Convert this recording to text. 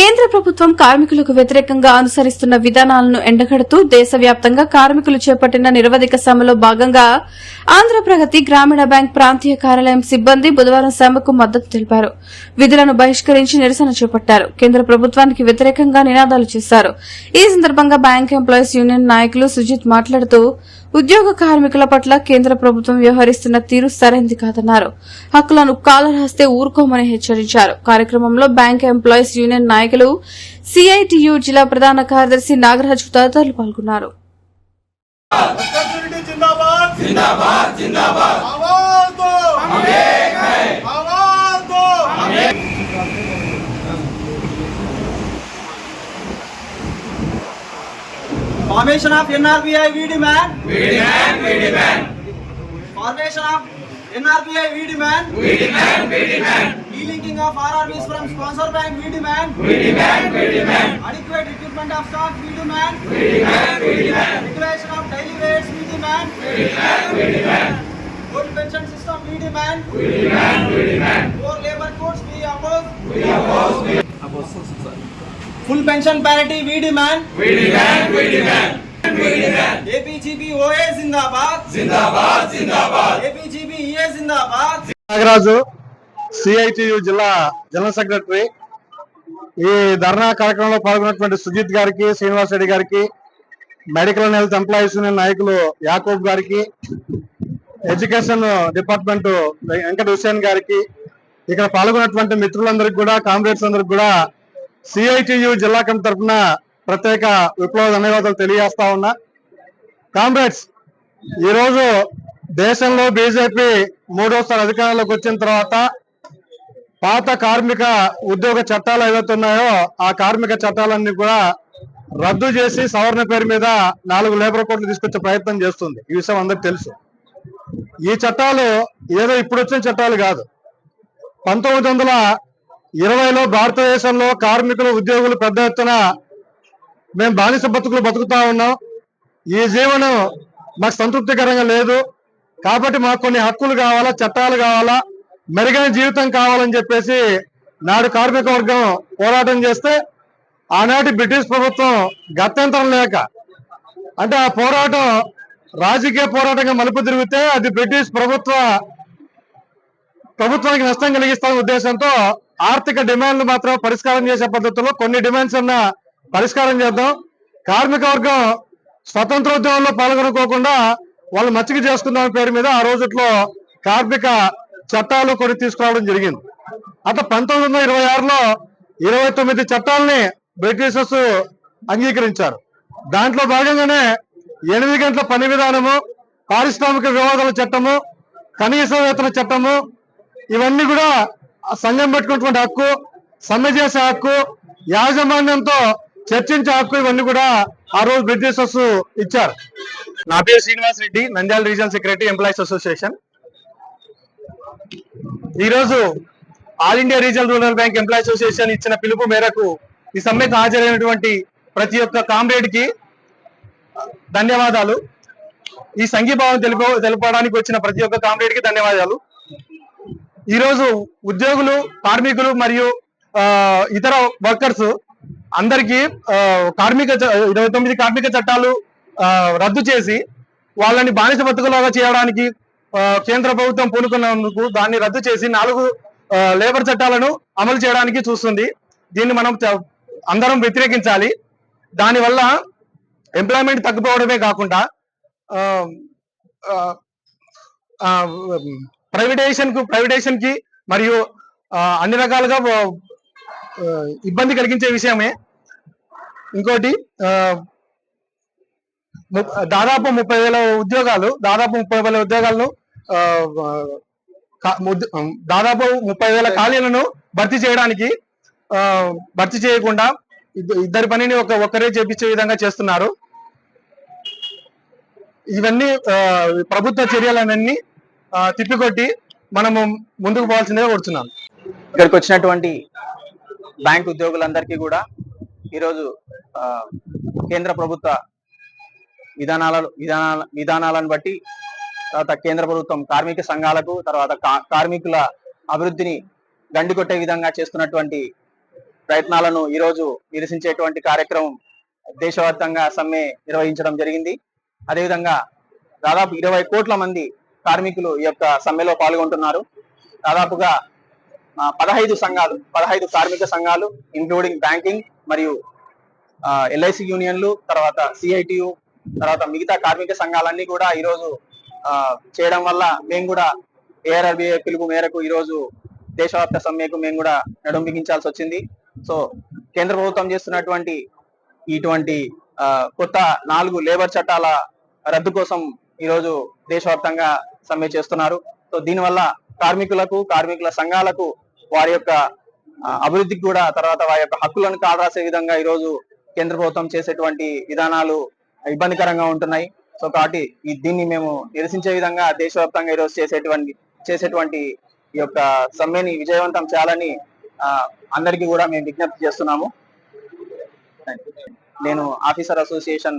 కేంద్ర ప్రభుత్వం కార్మికులకు వ్యతిరేకంగా అనుసరిస్తున్న విధానాలను ఎండగడుతూ దేశవ్యాప్తంగా కార్మికులు చేపట్టిన నిరవధిక సమ్మెలో భాగంగా ఆంధ్రప్రగతి గ్రామీణ బ్యాంక్ ప్రాంతీయ కార్యాలయం సిబ్బంది బుధవారం సమ్మెకు మద్దతు తెలిపారు. విధులను బహిష్కరించి నిరసన చేపట్టారు. కేంద్ర ప్రభుత్వానికి వ్యతిరేకంగా నినాదాలు చేశారు. ఈ సందర్భంగా బ్యాంక్ ఎంప్లాయీస్ యూనియన్ నాయకులు సుజిత్ మాట్లాడుతూ ఉద్యోగ కార్మికుల పట్ల కేంద్ర ప్రభుత్వం వ్యవహరిస్తున్న తీరు సరైంది కాదన్నారు. హక్కులను కాలరాస్తే ఊరుకోమని హెచ్చరించారు. కార్యక్రమంలో బ్యాంక్ ఎంప్లాయీస్ యూనియన్ నాయకులు సిఐటియు జిల్లా ప్రధాన కార్యదర్శి నాగరాజు తదితరులు పాల్గొన్నారు. జిందాబాద్. జిందాబాద్ జిందాబాద్. Formation of NRBI we demand. We demand, we demand. Formation of NRBI we demand. We demand, we demand. Delinking of RRBs from sponsor bank we demand. We demand, we demand. Adequate recruitment of staff we demand. We demand, we demand. Regulation of daily rates we demand. We demand, we demand. Good pension system we demand. We demand, we demand. More labor codes we oppose. We oppose. We oppose. Pension parity we demand. APGB OA జిందాబాద్. జిందాబాద్ జిందాబాద్. APGB EA జిందాబాద్. Nagaraju CITU జిల్లా general secretary. ఈ ధర్నా కార్యక్రమంలో పాల్గొన్నటువంటి సుజిత్ గారికి శ్రీనివాస్ రెడ్డి గారికి medical and health employees union నాయకులు యాకూబ్ గారికి ఎడ్యుకేషన్ డిపార్ట్మెంట్ వెంకట హుసేన్ గారికి ఇక్కడ పాల్గొన్నటువంటి మిత్రులందరికీ కూడా కామ్రేడ్స్ అందరికి కూడా సిఐటియు జిల్లా కమిటీ తరఫున ప్రత్యేక విప్లవ ధన్యవాదాలు తెలియజేస్తా ఉన్నా. కామ్రేడ్స్ ఈరోజు దేశంలో బీజేపీ మూడోసారి అధికారంలోకి వచ్చిన తర్వాత పాత కార్మిక ఉద్యోగ చట్టాలు ఏవైతే ఉన్నాయో ఆ కార్మిక చట్టాలన్నీ కూడా రద్దు చేసి సవరణ పేరు మీద నాలుగు లేబర్ కోట్లు తీసుకొచ్చే ప్రయత్నం చేస్తుంది. ఈ విషయం అందరికి తెలుసు. ఈ చట్టాలు ఏదో ఇప్పుడు వచ్చిన చట్టాలు కాదు. పంతొమ్మిది వందల ఇరవైలో భారతదేశంలో కార్మికులు ఉద్యోగులు పెద్ద ఎత్తున మేము బానిస బతుకులు బతుకుతా ఉన్నాం. ఈ జీవనం మాకు సంతృప్తికరంగా లేదు. కాబట్టి మాకు కొన్ని హక్కులు కావాలా చట్టాలు కావాలా మెరుగైన జీవితం కావాలని చెప్పేసి నాడు కార్మిక వర్గం పోరాటం చేస్తే ఆనాటి బ్రిటిష్ ప్రభుత్వం గత్యంతరం లేక అంటే ఆ పోరాటం రాజకీయ పోరాటంగా మలుపు తిరిగితే అది బ్రిటిష్ ప్రభుత్వ ప్రభుత్వానికి నష్టం కలిగిస్తాన ఉద్దేశంతో ఆర్థిక డిమాండ్లు మాత్రం పరిష్కారం చేసే పద్ధతిలో కొన్ని డిమాండ్స్ అన్న పరిష్కారం చేద్దాం. కార్మిక వర్గం స్వతంత్రోద్యమంలో పాల్గొనుకోకుండా వాళ్ళు మచ్చిక చేసుకున్న పేరు మీద ఆ రోజుట్లో కార్మిక చట్టాలు కొన్ని తీసుకురావడం జరిగింది. అట్లా పంతొమ్మిది వందల ఇరవై ఆరులో ఇరవై తొమ్మిది చట్టాలని బ్రిటిషర్స్ అంగీకరించారు. దాంట్లో భాగంగానే ఎనిమిది గంటల పని విధానము పారిశ్రామిక వివాదాల చట్టము కనీస వేతన చట్టము ఇవన్నీ కూడా సంఘం పెట్టుకున్నటువంటి హక్కు సమ్మె చేసే హక్కు యాజమాన్యంతో చర్చించే హక్కు ఇవన్నీ కూడా ఆ రోజు బ్రిటిషర్స్ ఇచ్చారు. నా పేరు Srinivas Reddy Nandyal regional secretary employees association. ఈ రోజు all India regional rural bank employee association ఇచ్చిన పిలుపు మేరకు ఈ సమ్మెకు హాజరైనటువంటి ప్రతి ఒక్క కామ్రేడ్కి ధన్యవాదాలు. ఈ సంఘీభావం తెలుపు తెలపడానికి వచ్చిన ప్రతి ఒక్క కామ్రేడ్కి ధన్యవాదాలు. ఈరోజు ఉద్యోగులు కార్మికులు మరియు ఇతర వర్కర్స్ అందరికీ కార్మిక ఇరవై తొమ్మిది కార్మిక చట్టాలు రద్దు చేసి వాళ్ళని బానిస బతుకులాగా చేయడానికి కేంద్ర ప్రభుత్వం పూనుకున్నందుకు దాన్ని రద్దు చేసి నాలుగు లేబర్ చట్టాలను అమలు చేయడానికి చూస్తుంది. దీన్ని మనం అందరం వ్యతిరేకించాలి. దానివల్ల ఎంప్లాయ్మెంట్ తగ్గిపోవడమే కాకుండా ప్రైవేటైజేషన్కు ప్రైవేటైజేషన్కి మరియు అన్ని రకాలుగా ఇబ్బంది కలిగించే విషయమే. ఇంకోటి ము- దాదాపు ముప్పై వేల ఉద్యోగాలు దాదాపు ముప్పై వేల ఉద్యోగాలను దాదాపు ముప్పై వేల ఖాళీలను భర్తీ చేయడానికి భర్తీ చేయకుండా ఇద్దరి పనిని ఒక ఒక్కరే చేపించే విధంగా చేస్తున్నారు. ఇవన్నీ ప్రభుత్వ చర్యలన్నీ తిప్పికొట్టి మనము ముందుకు పోవాల్సిందిగా కూర్చున్నాం. ఇక్కడికి వచ్చినటువంటి బ్యాంక్ ఉద్యోగులందరికీ కూడా ఈరోజు ఆ, కేంద్ర ప్రభుత్వ విధానాల విధానాల విధానాలను బట్టి తర్వాత కేంద్ర ప్రభుత్వం కార్మిక సంఘాలకు తర్వాత కా- కార్మికుల అభివృద్ధిని గండికొట్టే విధంగా చేస్తున్నటువంటి ప్రయత్నాలను ఈరోజు నిరసించేటువంటి కార్యక్రమం దేశవ్యాప్తంగా సమ్మె నిర్వహించడం జరిగింది. అదేవిధంగా దాదాపు ఇరవై కోట్ల మంది కార్మికులు ఈ యొక్క సమ్మెలో పాల్గొంటున్నారు. దాదాపుగా పదహైదు సంఘాలు పదహైదు కార్మిక సంఘాలు ఇంక్లూడింగ్ బ్యాంకింగ్ మరియు ఎల్ఐసి యూనియన్లు తర్వాత సిఐటియు తర్వాత మిగతా కార్మిక సంఘాలన్నీ కూడా ఈరోజు ఆ, చేయడం వల్ల మేము కూడా ఏఆర్ఆర్బిఐ పిలుపు మేరకు ఈరోజు దేశవ్యాప్త సమ్మెకు మేము కూడా నడుం బిగించాల్సి వచ్చింది. సో కేంద్ర ప్రభుత్వం చేస్తున్నటువంటి ఇటువంటి కొత్త నాలుగు లేబర్ చట్టాల రద్దు కోసం ఈరోజు దేశవ్యాప్తంగా సమ్మె చేస్తున్నారు. సో దీనివల్ల కార్మికులకు కార్మికుల సంఘాలకు వారి యొక్క అభివృద్ధికి కూడా తర్వాత వారి యొక్క హక్కులను కాలరాసే విధంగా ఈరోజు కేంద్ర ప్రభుత్వం చేసేటువంటి విధానాలు ఇబ్బందికరంగా ఉంటున్నాయి. సో కాబట్టి ఈ దీన్ని మేము నిరసించే విధంగా దేశవ్యాప్తంగా ఈరోజు చేసేటువంటి చేసేటువంటి ఈ యొక్క సమ్మెని విజయవంతం చేయాలని అందరికీ కూడా మేము విజ్ఞప్తి చేస్తున్నాము. నేను ఆఫీసర్ అసోసియేషన్